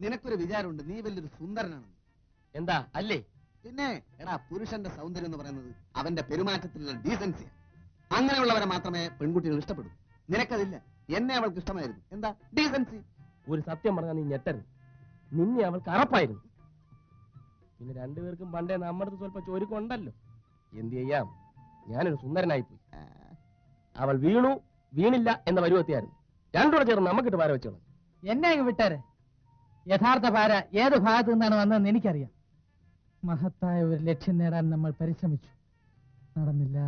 നിനക്കൊരു വിചാരമുണ്ട്. നീ വലിയൊരു സുന്ദരനാണെന്ന്. എന്താ? അല്ലേ? പിന്നെ എടാ പുരുഷന്റെ സൗന്ദര്യം എന്ന് പറയുന്നത് അവന്റെ പെരുമാറ്റത്തിലുള്ള ഡീസൻസിയാണ് അങ്ങനെയുള്ളവരെ മാത്രമേ പെൺകുട്ടികൾ ഇഷ്ടപ്പെടൂ. നിനക്കതില്ല. എന്നെ അവൾക്ക് ഇഷ്ടമായിരുന്നു. എന്താ? ഡീസൻസി ഒരു സത്യം പറഞ്ഞാൽ നീ ഞെട്ടരുത്. നിന്നെ അവൾക്ക് അറപ്പായിരുന്നു. പിന്നെ രണ്ടുപേർക്കും പണ്ടേ നമ്മുടെ സ്വല്പം ചോരുക്കുണ്ടല്ലോ എന്ത് ചെയ്യാം? ഞാനൊരു സുന്ദരനായിപ്പോയി അവൾ വീണു വീണില്ല എന്ന പരുവത്തിയായിരുന്നു. രണ്ടുകൂടെ ചേർന്ന് നമുക്കിട്ട് പാര വെച്ചോളാം. എന്നെ വിട്ടേരെ. യഥാർത്ഥ ഭാര ഏത് ഭാഗത്തു നിന്നാണ് വന്നതെന്ന് എനിക്കറിയാം. മഹത്തായ ഒരു ലക്ഷ്യം നേടാൻ നമ്മൾ പരിശ്രമിച്ചു. നടന്നില്ല.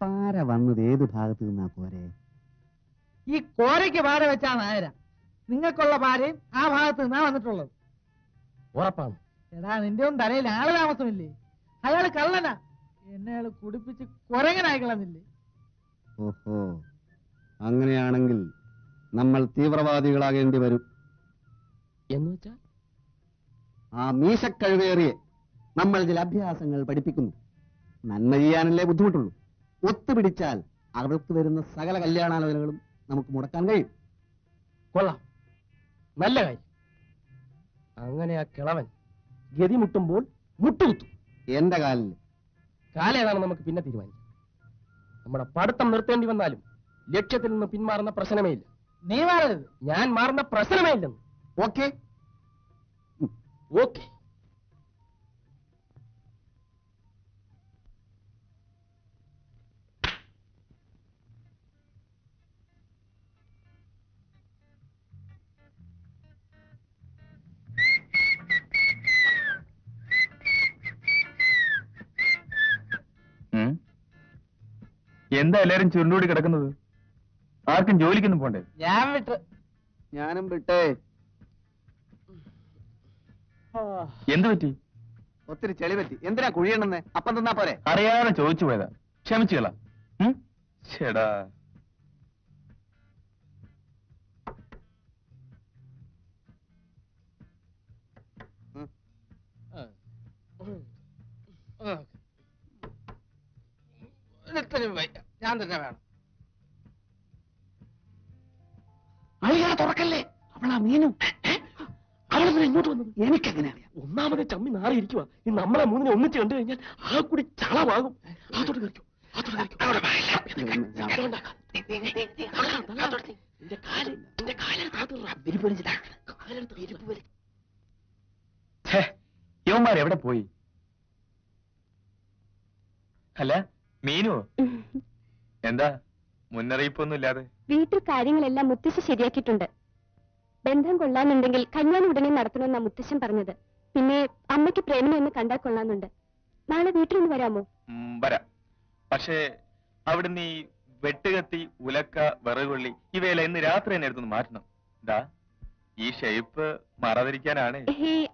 പാര വന്നത് ഏത് ഭാഗത്തു നിന്നാ പോരെ? ഈ കോരയ്ക്ക് പാര വെച്ചാണ് നായര നിങ്ങൾക്കുള്ള ഭാര്യയും ആ ഭാഗത്ത് നിന്നാ വന്നിട്ടുള്ളത്. ഉറപ്പാണ്. എടാ നിന്റെ ഒന്നും തലയിൽ ആൾ താമസമില്ലേ? അയാൾ കള്ളനാ. എന്നെ അയാൾ കുടിപ്പിച്ച് കുരങ്ങനായി കളഞ്ഞില്ലേ? ഓഹോ. അങ്ങനെയാണെങ്കിൽ നമ്മൾ തീവ്രവാദികളാകേണ്ടി വരും. എന്ന് വെച്ചാൽ? ആ മീശക്കഴുവേറിയെ നമ്മൾ ചില അഭ്യാസങ്ങൾ പഠിപ്പിക്കുന്നു. നന്മ ചെയ്യാനല്ലേ ബുദ്ധിമുട്ടുള്ളൂ. ഒത്തുപിടിച്ചാൽ അവർക്ക് വരുന്ന സകല കല്യാണാലോചനകളും നമുക്ക് മുടക്കാൻ കഴിയും. കൊള്ളാം. നല്ല കാര്യം. അങ്ങനെ ആ കിളവൻ ഗതി മുട്ടുമ്പോൾ മുട്ടുകുത്തും. എന്റെ കാലിൽ കാലേതാണ് നമുക്ക് പിന്നെ തീരുമാനിക്കാം. നമ്മുടെ പഠിത്തം നിർത്തേണ്ടി വന്നാലും ലക്ഷ്യത്തിൽ നിന്ന് പിന്മാറുന്ന പ്രശ്നമേ ഇല്ല. നീ മാറരുത്. ഞാൻ മാറുന്ന പ്രശ്നമേ ഇല്ലെന്ന്. ഓക്കെ ഓക്കെ എന്താ എല്ലാരും ചുരുണ്ടോടി കിടക്കുന്നത്? ആർക്കും ജോലിക്കൊന്നും പോണ്ടേ? ഞാൻ വിട്ട് ഞാനും വിട്ടേ. എന്ത് പറ്റി? ഒത്തിരി ചെളി പറ്റി. എന്തിനാ കുഴിയണെന്ന് അപ്പം തന്നാ പോരെ. അറിയാതെ ചോദിച്ചു പോയതാ. ക്ഷമിച്ചുകള ചേടാ. ഞാൻ തന്നെ വേണം. ഒന്നാമത് ചമ്മി നാറിയിരിക്കുക ഈ നമ്മളെ മൂന്നിനെ ഒന്നിച്ച് കണ്ടു കഴിഞ്ഞാൽ ആ കൂടി ചളവാകും. അതോട്ട് കറിക്കും വലി എവിടെ പോയി? അല്ല മീനു? എന്താ മുന്നറിയിപ്പൊന്നും ഇല്ലാതെ? വീട്ടിൽ കാര്യങ്ങളെല്ലാം മുത്തശ്ശി ശരിയാക്കിയിട്ടുണ്ട്. ബന്ധം കൊള്ളാന്നുണ്ടെങ്കിൽ കല്യാണം ഉടനെ നടത്തണമെന്നാ മുത്തശ്ശൻ പറഞ്ഞത്. പിന്നെ അമ്മയ്ക്ക് പ്രേമനെ ഒന്ന് കണ്ടാൽ കൊള്ളാന്നുണ്ട് നാളെ വീട്ടിലൊന്ന് വരാമോ? വരാം. പക്ഷേ അവിടെ നീ വെട്ടുകത്തി ഉലക്ക വിറകുള്ളി ഇവയെല്ലാം ഇന്ന് രാത്രി തന്നെ എടുത്തൊന്ന് മാറ്റണം. ദാ ഈ ഷേപ്പ് മറതിരിക്കാനാണ്.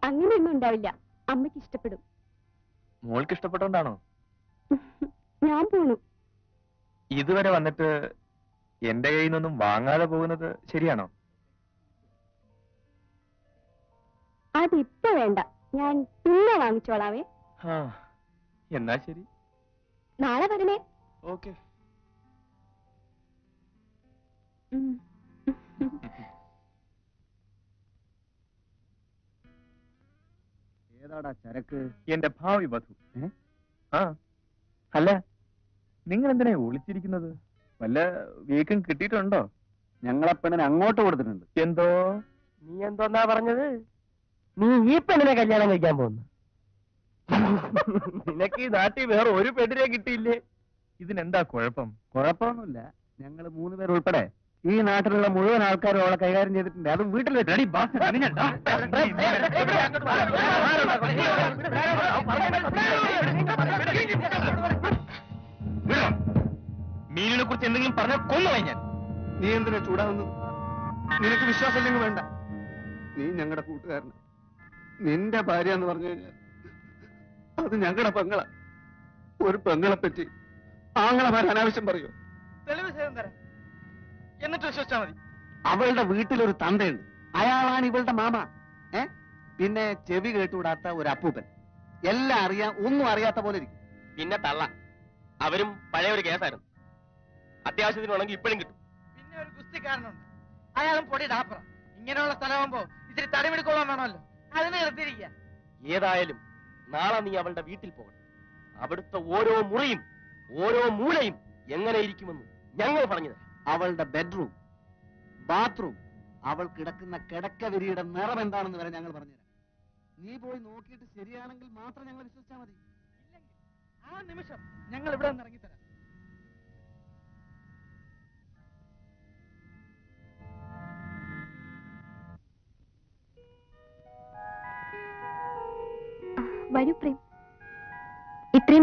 അങ്ങനെയൊന്നും ഉണ്ടാവില്ല. അമ്മയ്ക്ക് ഇഷ്ടപ്പെടും. മോൾക്ക് ഇഷ്ടപ്പെട്ടോണ്ടാണോ? ഞാൻ പോണു. ഇതുവരെ വന്നിട്ട് എന്റെ കയ്യിൽ നിന്നൊന്നും വാങ്ങാതെ പോകുന്നത് ശരിയാണോ? അതിപ്പോ വേണ്ട. ഞാൻ പിന്നെ വാങ്ങിച്ചോളാവേ. ആ എന്നാ ശരി. നാളെ വരണേ ഓക്കെ. ഏതാടാ ചരക്ക്? എന്റെ ഭാവി വധു. ആ. അല്ല നിങ്ങൾ എന്തിനാ ഒളിച്ചിരിക്കുന്നത്? വല്ല വീക്കം കിട്ടിയിട്ടുണ്ടോ? ഞങ്ങളെ പെണ്ണിനെ അങ്ങോട്ട് കൊടുത്തിട്ടുണ്ട്. എന്തോ? നീ എന്തോന്നാ പറഞ്ഞത്? നീ ഈ പെണ്ണിനെ കല്യാണം കഴിക്കാൻ പോകുന്നു നിനക്ക് ഈ നാട്ടിൽ വേറെ ഒരു പെണ്ണിനെ കിട്ടിയില്ലേ ഇതിനെന്താ കുഴപ്പം കുഴപ്പമൊന്നുമില്ല ഞങ്ങൾ മൂന്ന് പേർ ഉൾപ്പെടെ ഈ നാട്ടിലുള്ള മുഴുവൻ ആൾക്കാരും അവളെ കൈകാര്യം ചെയ്തിട്ടുണ്ട് അതും വീട്ടിൽ വെച്ച് മീനിനെ കുറിച്ച് എന്തെങ്കിലും പറഞ്ഞാൽ കൊന്നുപോയി ഞാൻ നീ എന്തിനാ ചൂടാവുന്നത് നിനക്ക് വിശ്വാസമില്ലെങ്കിൽ വേണ്ട നീ ഞങ്ങളുടെ കൂട്ടുകാരന നിന്റെ ഭാര്യ എന്ന് പറഞ്ഞു കഴിഞ്ഞാൽ അത് ഞങ്ങളുടെ പെങ്ങള. ഒരു പെങ്ങളെ പറ്റി ആങ്ങളമാർ അനാവശ്യം പറയൂ. തെളിവ് തരാം. എന്നിട്ട് വിശ്വസിച്ചാ മതി. അവളുടെ വീട്ടിലൊരു തന്തയുണ്ട്. അയാളാണ് ഇവളുടെ മാമ. ഏ? പിന്നെ ചെവി കേട്ടുകൂടാത്ത ഒരു അപ്പൂപ്പൻ. എല്ലാം അറിയാ ഒന്നും അറിയാത്ത പോലെ ഇരിക്കും. പിന്നെ തള്ള. അവരും പഴയ ഒരു കേസായിരുന്നു. അത്യാവശ്യത്തിന് വേണമെങ്കിൽ ഇപ്പോഴും കിട്ടും. പിന്നെ ഒരു ഗുസ്തിക്കാരനുണ്ട്. അയാളും പൊടി ഡാപ്പറ. ഇങ്ങനെയുള്ള സ്ഥലമാകുമ്പോ ഇത്തിരി തടിമെടുക്കോളാൻ വേണമല്ലോ. അതിന് നിർത്തിയിരിക്കുക ഏതായാലും നാളെ നീ അവളുടെ വീട്ടിൽ പോകണം. അവിടുത്തെ ഓരോ മുറിയും ഓരോ മൂലയും എങ്ങനെ ഇരിക്കുമെന്ന് ഞങ്ങൾ പറഞ്ഞത് അവളുടെ ബെഡ്റൂം ബാത്റൂം അവൾ കിടക്കുന്ന കിടക്കവിരിയുടെ നിറം എന്താണെന്ന് വരെ ഞങ്ങൾ പറഞ്ഞുതരാം നീ പോയി നോക്കിയിട്ട് ശരിയാണെങ്കിൽ മാത്രം ഞങ്ങൾ വിശ്വസിച്ചാൽ മതി. ആ നിമിഷം ഞങ്ങൾ ഇവിടെ നിന്ന്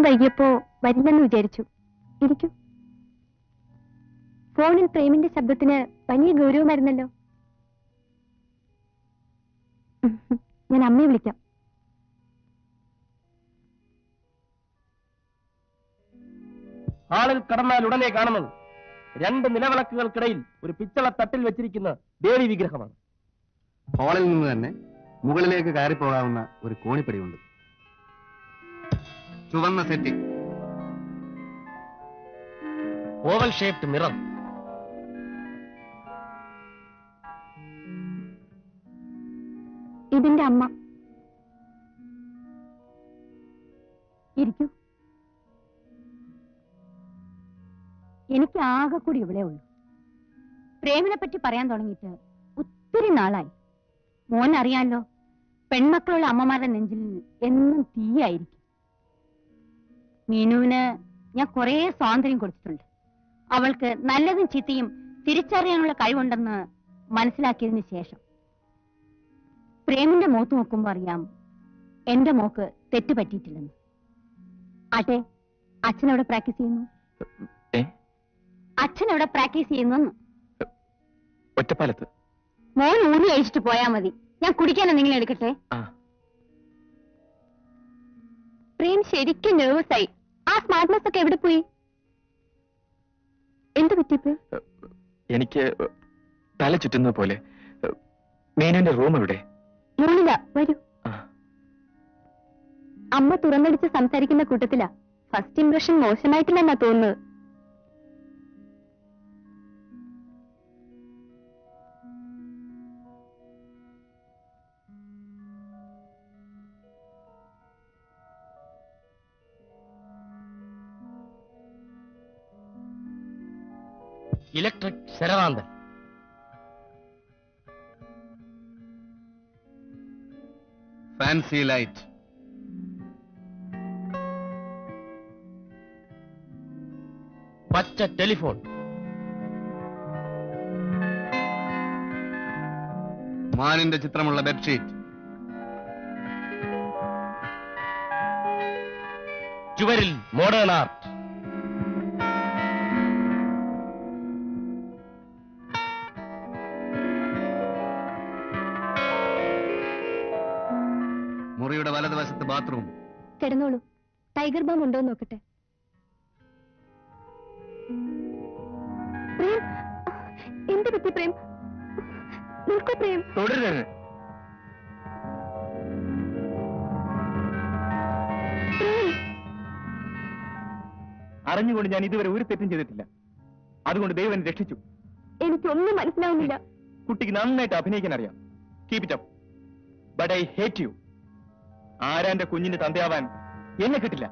വൈകിയപ്പോ വരില്ലെന്ന് വിചാരിച്ചു. ഇരിക്കൂ. ഫോണിൽ പ്രേമിന്റെ ശബ്ദത്തിന് വലിയ ഗൗരവമായിരുന്നല്ലോ. ഞാൻ അമ്മയെ വിളിക്കാം. ആളിൽ കടന്നാൽ ഉടനെ കാണുന്നത്. രണ്ട് നിലവിളക്കുകൾക്കിടയിൽ ഒരു പിച്ചള തട്ടിൽ വെച്ചിരിക്കുന്ന ദേവി വിഗ്രഹമാണ്. ഹാളിൽ നിന്ന് തന്നെ മുകളിലേക്ക് കയറിപ്പോകാവുന്ന ഒരു കോണിപ്പടിയുണ്ട്. ചുവന്ന സെറ്റിംഗ് ഓവൽ ഷേപ്ഡ് മിറർ. ഇതിന്റെ അമ്മ. ഇരിക്കൂ. എനിക്ക് ആകെ കൂടി ഇവിടെ ഉള്ളൂ. പ്രേമിനെ പറ്റി പറയാൻ തുടങ്ങിയിട്ട് ഒത്തിരി നാളായി. മോൻ അറിയാലോ പെൺമക്കളുള്ള അമ്മമാരുടെ നെഞ്ചിൽ എന്നും തീയായിരിക്കും. മീനുവിന് ഞാൻ കുറേ സ്വാതന്ത്ര്യം കൊടുത്തിട്ടുണ്ട്. അവൾക്ക് നല്ലതും ചിത്തിയും തിരിച്ചറിയാനുള്ള കഴിവുണ്ടെന്ന് മനസ്സിലാക്കിയതിന് ശേഷം. പ്രേമിന്റെ മുഖത്ത് നോക്കുമ്പോ അറിയാം എന്റെ മോക്ക് തെറ്റ് പറ്റിയിട്ടില്ലെന്ന്. ആട്ടെ അച്ഛൻ എവിടെ പ്രാക്ടീസ് ചെയ്യുന്നു? അച്ഛൻ എവിടെ പ്രാക്ടീസ് ചെയ്യുന്നു ഒറ്റപ്പാലത്ത്. മോൻ ഊണി അഴിച്ചിട്ട് പോയാ മതി. ഞാൻ കുടിക്കാൻ എന്തെങ്കിലും എടുക്കട്ടെ? പ്രേം ശരിക്കും നെർവസ് ആയി. ആ സ്മാർട്ട്നെസ് ഒക്കെ എവിടെ പോയി? എന്ത് പറ്റി എനിക്ക് തല ചുറ്റുന്നത് പോലെ. മേനുവിന്റെ റൂം എവിടെ? മുകളില വരൂ. അമ്മ തുറന്നടിച്ച് സംസാരിക്കുന്ന കൂട്ടത്തിലാ. ഫസ്റ്റ് ഇംപ്രഷൻ മോശമായിട്ടില്ലെന്നാ തോന്നുന്നത്. ഇലക്ട്രിക് ശരവാന്തൻ. ഫാൻസി ലൈറ്റ് പച്ച ടെലിഫോൺ. മാനിന്റെ ചിത്രമുള്ള ബെഡ്ഷീറ്റ്. ചുവരിൽ മോഡേൺ ആർട്ട് മുറിയുടെ വലതുവശത്ത് ബാത്റൂം. കിടന്നോളൂ. ടൈഗർ ബാം ഉണ്ടോ നോക്കട്ടെ. പ്രേം എന്ത് പറ്റി പ്രേം? നിൽക്കൂ പ്രേം. തുടരുത്. അറിഞ്ഞുകൊണ്ട് ഞാൻ ഇതുവരെ ഒരു തെറ്റും ചെയ്തിട്ടില്ല. അതുകൊണ്ട് ദൈവം രക്ഷിച്ചു. എനിക്കൊന്നും മനസ്സിലാവുന്നില്ല. കുട്ടിക്ക് നന്നായിട്ട് അഭിനയിക്കാൻ അറിയാം. Keep it up but I hate you ആരാന്റെ കുഞ്ഞിന്റെ തന്തയാവാൻ എന്നെ കിട്ടില്ല.